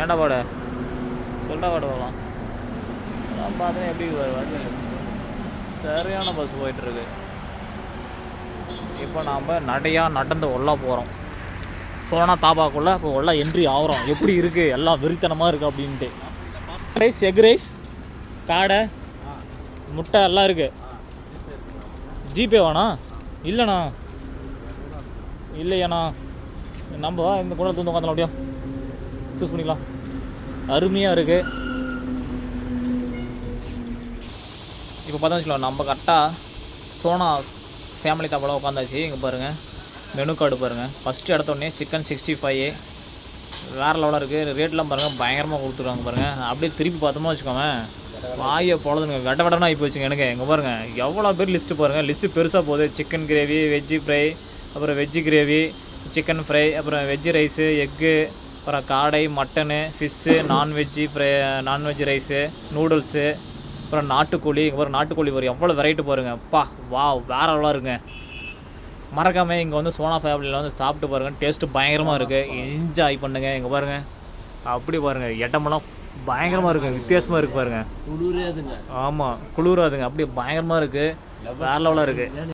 ஏண்டா பாட? சொல்லிட்டா பாட போகலாம் நான் பார்த்தேன் எப்படி சரியான பஸ் போயிட்டுருக்கு. இப்போ நாம் நடையாக நடந்து உள்ளே போகிறோம் சோனா தாபாக்குள்ளே இப்போ உள்ள என்ட்ரி ஆகிறோம். எப்படி இருக்குது எல்லாம் வெறித்தனமாக இருக்குது அப்படின்ட்டு. ரைஸ் எக் ரைஸ் காடை முட்டை எல்லாம் இருக்குது ஜிபே வேணா? இல்லைண்ணா. இல்லையாண்ணா. நம்ம இந்த கூட தூந்து உட்காந்துலாம் அப்படியே. சூஸ் பண்ணிக்கலாம். அருமையாக இருக்குது இப்போ பார்த்தா வச்சுக்கலாம் நம்ம கரெக்டாக சோனா ஃபேமிலி தாப்பால உட்காந்தாச்சு. இங்கே பாருங்கள் மெனு கார்டு பாருங்கள் ஃபஸ்ட்டு எடுத்தோடனே சிக்கன் சிக்ஸ்டி ஃபைவ் வேறு லெவலாக இருக்குது ரேட்லாம் பாருங்கள் பயங்கரமாக கொடுத்துருவாங்க பாருங்கள் அப்படியே திருப்பி பார்த்தோமா வச்சுக்கோங்க வாயை பொழுதுங்க வெட வெடனா ஆகி போச்சுங்க எனக்கு. இங்கே பாருங்கள் எவ்வளோ பேர் லிஸ்ட்டு பாருங்கள் லிஸ்ட்டு பெருசாக போகுது. சிக்கன் கிரேவி வெஜ்ஜி ஃப்ரை அப்புறம் வெஜ்ஜு கிரேவி சிக்கன் ஃப்ரை அப்புறம் வெஜ்ஜி ரைஸு எக்கு அப்புறம் காடை mutton fish non veggie fry non veg rice noodles அப்புறம் நாட்டுக்கோழி இங்கே பாருங்க நாட்டுக்கோழி பாரு எவ்வளோ வெரைட்டி பாருங்க. அப்பா வா வேற லெவலாக இருக்குங்க மறக்காமல் இங்கே வந்து சோனா ஃபேமிலியில் வந்து சாப்பிட்டு பாருங்கள் டேஸ்ட்டு பயங்கரமாக இருக்குது என்ஜாய் பண்ணுங்க இங்கே பாருங்கள் அப்படி பாருங்கள் இடமெல்லாம் பயங்கரமாக இருக்குது வித்தியாசமாக இருக்குது பாருங்கள் குளிரே அதுங்க ஆமாம் குளிராதுங்க. அப்படியே பயங்கரமாக இருக்குது வேற லெவலாக இருக்குது